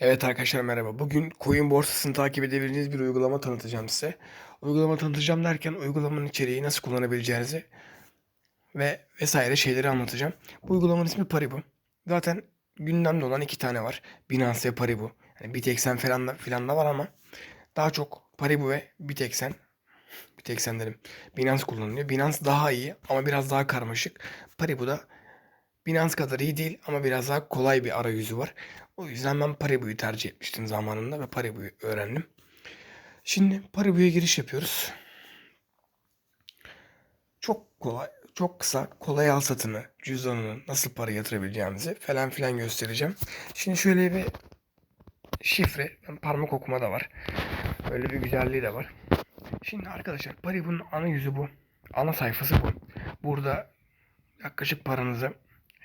Evet arkadaşlar merhaba. Bugün coin borsasını takip edebileceğiniz bir uygulama tanıtacağım size. Uygulama tanıtacağım derken uygulamanın içeriği nasıl kullanabileceğinizi ve vesaire şeyleri anlatacağım. Bu uygulamanın ismi Paribu. Zaten gündemde olan iki tane var. Binance ve Paribu. Yani Bitexen falan da, falan da var ama daha çok Paribu ve Bitexen Bitexen derim. Binance kullanılıyor. Binance daha iyi ama biraz daha karmaşık. Paribu da Binance kadar iyi değil ama biraz daha kolay bir arayüzü var. O yüzden ben Paribu'yu tercih etmiştim zamanında ve Paribu'yu öğrendim. Şimdi Paribu'ya giriş yapıyoruz. Çok kolay, çok kısa, kolay al satını, cüzdanını nasıl para yatırabileceğimizi falan filan göstereceğim. Şimdi şöyle bir şifre, parmak okuma da var. Böyle bir güzelliği de var. Şimdi arkadaşlar Paribu'nun ana yüzü bu. Ana sayfası bu. Burada yaklaşık paranızı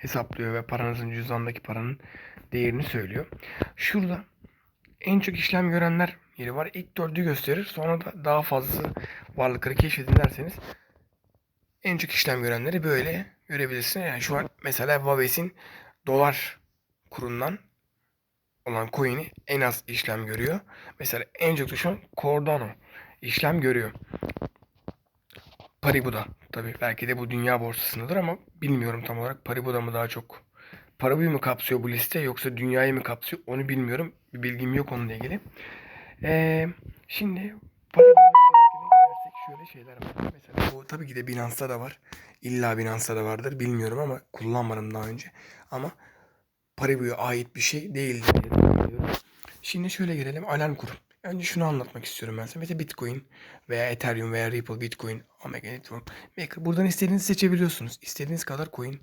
hesaplıyor ve paranızın cüzdandaki paranın değerini söylüyor. Şurada en çok işlem görenler yeri var. İlk dördü gösterir. Sonra da daha fazla varlıkları keşfedin derseniz en çok işlem görenleri böyle görebilirsiniz. Yani şu an mesela Vaves'in dolar kurundan olan coin'i en az işlem görüyor. Mesela en çok da şu an Cardano işlem görüyor. Paribu'da tabii belki de bu dünya borsasındadır ama bilmiyorum tam olarak Paribu'da mı daha çok Paribu'yu mu kapsıyor bu liste yoksa dünyayı mı kapsıyor onu bilmiyorum. Bir bilgim yok onunla ilgili. Ee, şimdi Paribu'nun şöyle şeyler var. Mesela bu tabii ki de Binance'da da var. İlla Binance'da da vardır bilmiyorum ama kullanmadım daha önce. Ama Paribu'ya ait bir şey değildir diye düşünüyorum. Şimdi şöyle gelelim alarm kur. Önce şunu anlatmak istiyorum ben size. Mesela Bitcoin veya Ethereum veya Ripple, Bitcoin, Omega Network. Buradan istediğinizi seçebiliyorsunuz. İstediğiniz kadar coin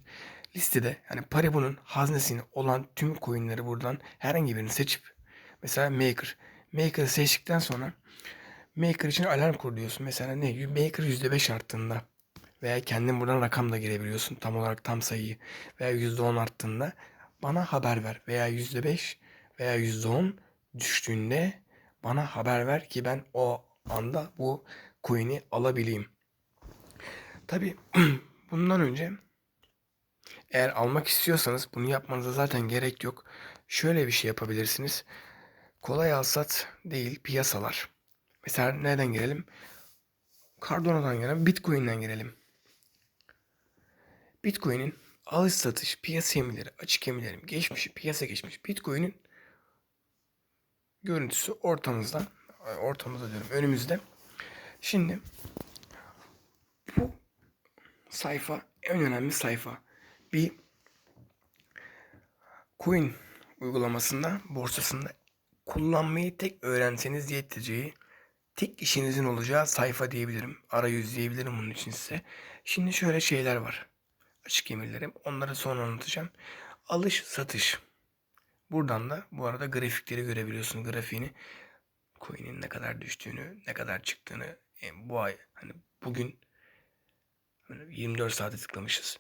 listede yani Paribu'nun haznesini olan tüm coinleri buradan herhangi birini seçip mesela Maker. Maker'ı seçtikten sonra Maker için alarm kur diyorsun. Mesela ne? Maker %5 arttığında veya kendin buradan rakam da girebiliyorsun. Tam olarak tam sayıyı veya %10 arttığında bana haber ver. Veya %5 veya %10 düştüğünde bana haber ver ki ben o anda bu coin'i alabileyim. Tabi bundan önce eğer almak istiyorsanız bunu yapmanıza zaten gerek yok. Şöyle bir şey yapabilirsiniz. Kolay alsat değil piyasalar. Mesela nereden girelim? Cardano'dan girelim, Bitcoin'den girelim. Bitcoin'in alış satış, piyasa emirleri, açık emirlerim, geçmişi, piyasa geçmiş. Bitcoin'in görüntüsü ortamızda, ortamızda diyorum önümüzde. Şimdi bu sayfa en önemli sayfa. Bir coin uygulamasında, borsasında kullanmayı tek öğrenseniz yeteceği, tek işinizin olacağı sayfa diyebilirim. Arayüz diyebilirim bunun için size. Şimdi şöyle şeyler var. Açık emirlerim. Onları sonra anlatacağım. Alış, satış. Buradan da bu arada grafikleri görebiliyorsun. Grafiğini coin'in ne kadar düştüğünü, ne kadar çıktığını e, bu ay hani bugün 24 saate tıklamışız.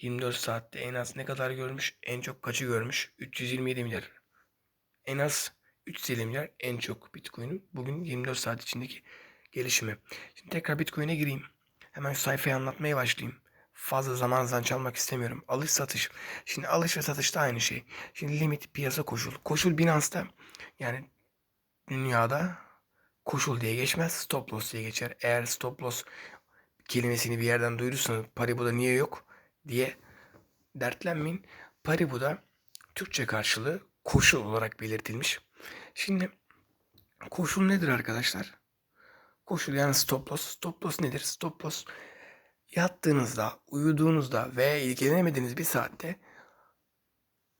24 saatte en az ne kadar görmüş? En çok kaçı görmüş? 327 milyar. En az 350 milyar en çok Bitcoin'in bugün 24 saat içindeki gelişimi. Şimdi tekrar Bitcoin'e gireyim. Hemen sayfayı anlatmaya başlayayım. Fazla zamanınızdan çalmak istemiyorum. Alış satış. Şimdi alış ve satış da aynı şey. Şimdi limit piyasa koşul. Koşul Binance'da yani dünyada koşul diye geçmez. Stop loss diye geçer. Eğer stop loss kelimesini bir yerden duyduysanız Paribu'da niye yok diye dertlenmeyin. Paribu'da Türkçe karşılığı koşul olarak belirtilmiş. Şimdi koşul nedir arkadaşlar? Koşul yani stop loss. Stop loss nedir? Stop loss yattığınızda, uyuduğunuzda veya ilgilenemediğiniz bir saatte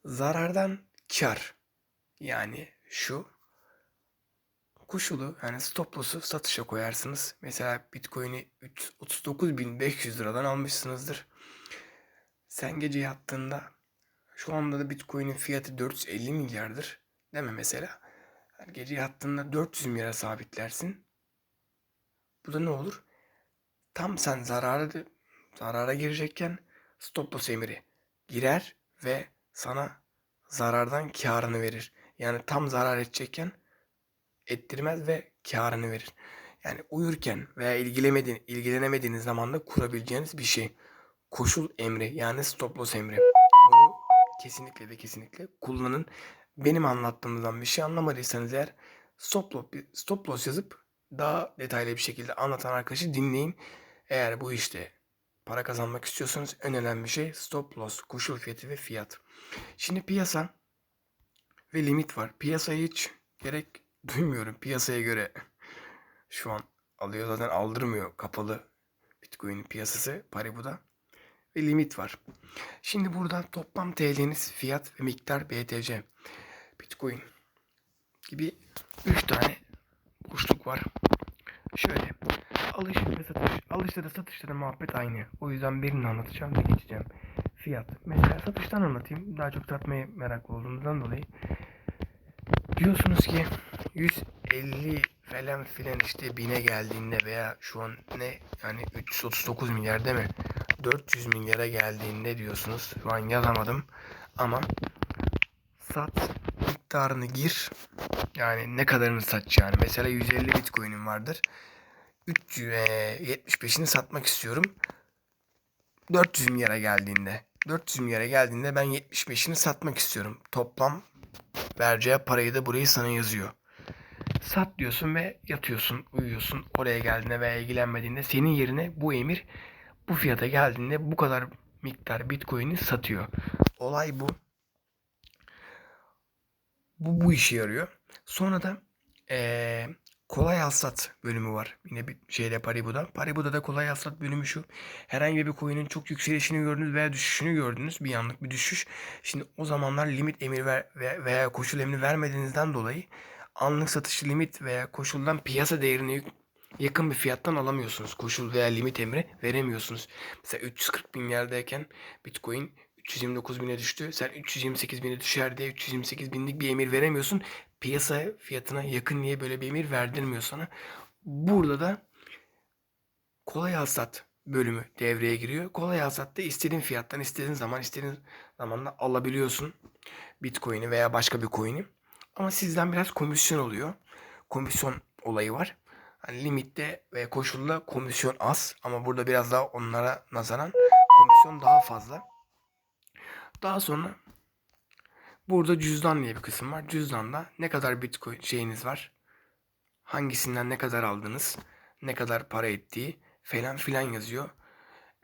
zarardan kar. Yani şu koşulu yani stop loss'u satışa koyarsınız. Mesela Bitcoin'i 39.500 liradan almışsınızdır. Sen gece yattığında şu anda da Bitcoin'in fiyatı 450 milyardır. Değil mi mesela? Yani gece yattığında 400 milyara sabitlersin. Bu da ne olur? Tam sen zarara, zarara girecekken stop loss emri girer ve sana zarardan karını verir. Yani tam zarar edecekken ettirmez ve karını verir. Yani uyurken veya ilgilemediğin, ilgilenemediğiniz zamanda kurabileceğiniz bir şey. Koşul emri yani stop loss emri. Bunu kesinlikle ve kesinlikle kullanın. benim anlattığımdan bir şey anlamadıysanız eğer stop loss, stop loss yazıp daha detaylı bir şekilde anlatan arkadaşı dinleyin. Eğer bu işte para kazanmak istiyorsanız en önemli şey stop loss, koşul fiyatı ve fiyat. Şimdi piyasa ve limit var. Piyasayı hiç gerek duymuyorum. Piyasaya göre şu an alıyor zaten aldırmıyor kapalı Bitcoin piyasası Paribu'da ve limit var. Şimdi burada toplam TL'niz fiyat ve miktar BTC. Bitcoin gibi 3 tane kuşluk var. Şöyle alış ve satış. Alışta da satışta da muhabbet aynı. O yüzden birini anlatacağım ve geçeceğim. Fiyat. Mesela satıştan anlatayım. Daha çok satmaya meraklı olduğumuzdan dolayı. Diyorsunuz ki 150 falan filan işte bine geldiğinde veya şu an ne yani 339 milyar değil mi? 400 milyara geldiğinde diyorsunuz. Şu an yazamadım ama sat miktarını gir. Yani ne kadarını satacağını. Mesela 150 bitcoin'im vardır. 375'ini satmak istiyorum. 400 milyara geldiğinde. 400 milyara geldiğinde ben 75'ini satmak istiyorum. Toplam vereceği parayı da burayı sana yazıyor. Sat diyorsun ve yatıyorsun, uyuyorsun. Oraya geldiğinde veya ilgilenmediğinde senin yerine bu emir bu fiyata geldiğinde bu kadar miktar bitcoin'i satıyor. Olay bu. Bu bu işe yarıyor. Sonra da eee, kolay al sat bölümü var. Yine bir şeyde Paribu'da. Paribu'da da kolay al sat bölümü şu. Herhangi bir coin'in çok yükselişini gördünüz veya düşüşünü gördünüz. Bir anlık bir düşüş. Şimdi o zamanlar limit emir ver, ve- veya koşul emri vermediğinizden dolayı anlık satış limit veya koşuldan piyasa değerine yük- yakın bir fiyattan alamıyorsunuz. Koşul veya limit emri veremiyorsunuz. Mesela 340 bin yerdeyken Bitcoin 329 bine düştü. Sen 328 bine düşer diye 328 binlik bir emir veremiyorsun. Piyasa fiyatına yakın diye böyle bir emir verdirmiyor sana. Burada da kolay al sat bölümü devreye giriyor. Kolay al satta istediğin fiyattan istediğin zaman istediğin zamanda alabiliyorsun Bitcoin'i veya başka bir coin'i. Ama sizden biraz komisyon oluyor. Komisyon olayı var. Hani limitte ve koşulda komisyon az ama burada biraz daha onlara nazaran komisyon daha fazla. Daha sonra burada cüzdan diye bir kısım var. Cüzdanda ne kadar bitcoin şeyiniz var. Hangisinden ne kadar aldınız. Ne kadar para ettiği falan filan yazıyor.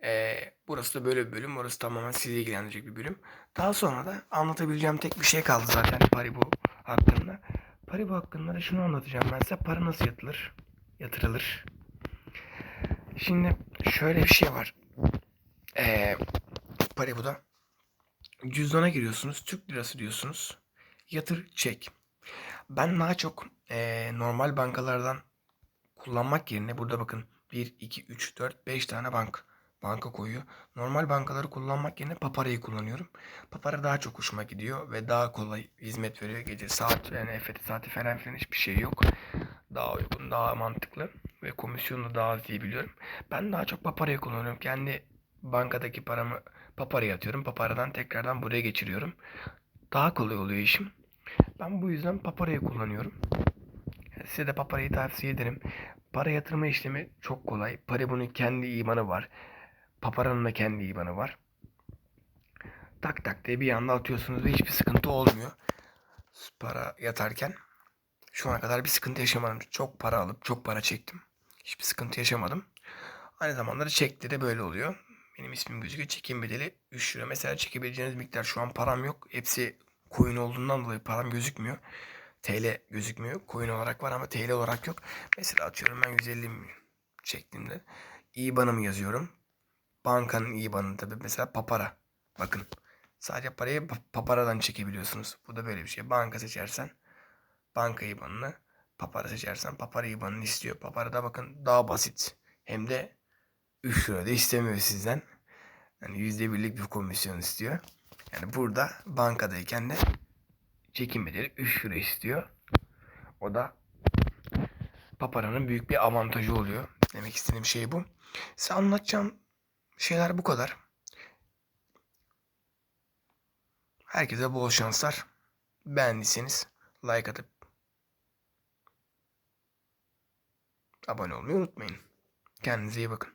Ee, burası da böyle bir bölüm. Orası tamamen sizi ilgilendirecek bir bölüm. Daha sonra da anlatabileceğim tek bir şey kaldı zaten Paribu hakkında. Paribu hakkında da şunu anlatacağım ben size. Para nasıl yatılır? Yatırılır. Şimdi şöyle bir şey var. Ee, Paribu'da cüzdana giriyorsunuz. Türk lirası diyorsunuz. Yatır çek. Ben daha çok eee, normal bankalardan kullanmak yerine burada bakın 1, 2, 3, 4, 5 tane bank banka koyuyor. Normal bankaları kullanmak yerine Papara'yı kullanıyorum. Papara daha çok hoşuma gidiyor ve daha kolay hizmet veriyor. Gece saat yani EFT saati falan filan hiçbir şey yok. Daha uygun, daha mantıklı ve komisyonu daha az iyi biliyorum. Ben daha çok Papara'yı kullanıyorum. Kendi bankadaki paramı Papara'ya atıyorum. Papara'dan tekrardan buraya geçiriyorum. Daha kolay oluyor işim. Ben bu yüzden Papara'yı kullanıyorum. Size de Papara'yı tavsiye ederim. Para yatırma işlemi çok kolay. Paribu'nun kendi IBAN'ı var. Papara'nın da kendi IBAN'ı var. Tak tak diye bir anda atıyorsunuz ve hiçbir sıkıntı olmuyor. Para yatarken şu ana kadar bir sıkıntı yaşamadım. Çok para alıp çok para çektim. Hiçbir sıkıntı yaşamadım. Aynı zamanda da çekti de böyle oluyor. Benim ismim gözüküyor. Çekim bedeli 3 lira. Mesela çekebileceğiniz miktar şu an param yok. Hepsi coin olduğundan dolayı param gözükmüyor. TL gözükmüyor. Coin olarak var ama TL olarak yok. Mesela atıyorum ben 150 milyon şeklinde. IBAN'ımı yazıyorum. Bankanın IBAN'ı tabii mesela Papara. Bakın. Sadece parayı Pa- Papara'dan çekebiliyorsunuz. Bu da böyle bir şey. Banka seçersen banka IBAN'ını Papara seçersen Papara IBAN'ını istiyor. Papara'da bakın daha basit. Hem de 3 lira da istemiyor sizden. Yani %1'lik bir komisyon istiyor. Yani burada bankadayken de çekim bedeli 3 lira istiyor. O da Papara'nın büyük bir avantajı oluyor. Demek istediğim şey bu. Size anlatacağım şeyler bu kadar. Herkese bol şanslar. Beğendiyseniz like atıp abone olmayı unutmayın. Kendinize iyi bakın.